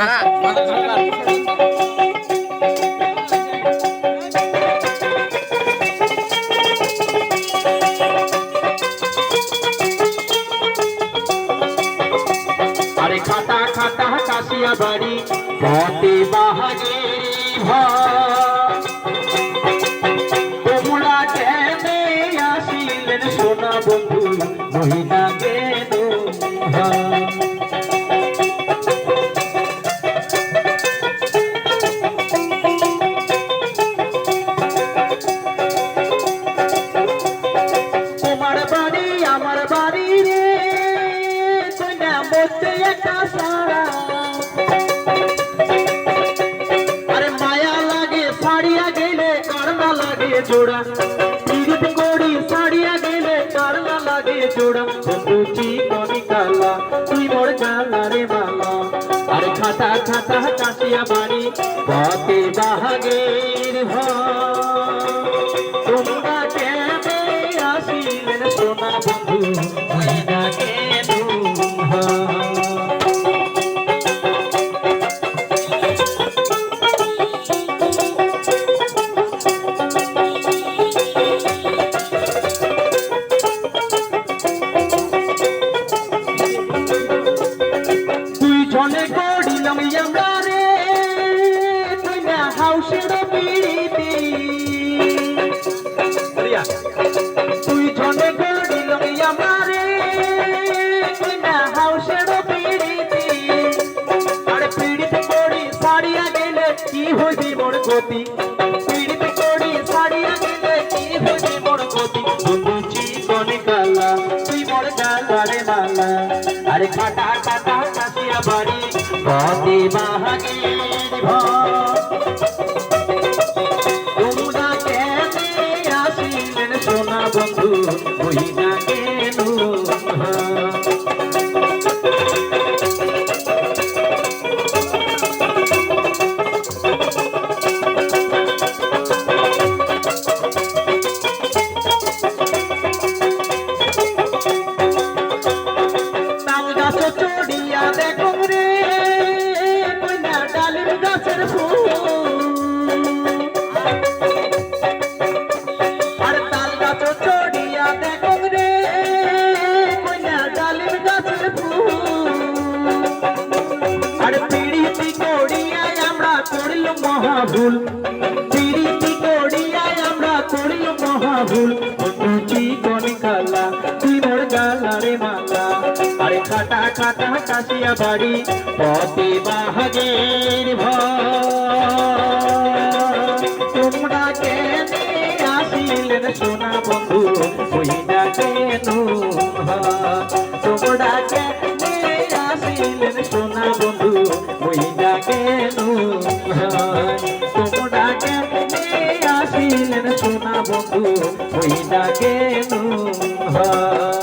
আরে খাটা খাটা কাশিয়া বাড়ি পথে বাহাগেরি তোমরা কেনে আসিলেন সোনা বন্ধু মহিলা কেন জোড়া পীড়িত করি সাড়িয়া গেলে কারনা লাগে জোড়া বন্ধু চিকনি কালা তুই মোর গালা রে মালা আরে খাতা খাতা কাশিয়া বাড়ি পথে বাহাগের গতি। পিড়িতে করি শাড়ি গেলে কি হইবি মোর গতি বুঝি চিকনে কালা, তুই মোর কালারে মালা। আরে কাটা কাটা কাটিয়া বাড়ি গতি বাহাগি তোমরা মহাভুল পিড়িতি করিয়ায় আমরা করিল মহাভুল বুঝি কোন কালা তুই মোর গালারে মালা আরে খাটা খাটা কাশিয়া বাড়ি, পথে বাহাগের ভয় তোমরা কেনে আসিলেন সোনা বন্ধু হইনা কেন? তোমরা কেনে আসিলেন সোনা বন্ধু? তোমরা কেনে আসিলেন সোনা বন্ধু ওই ডাকে নুন হয়?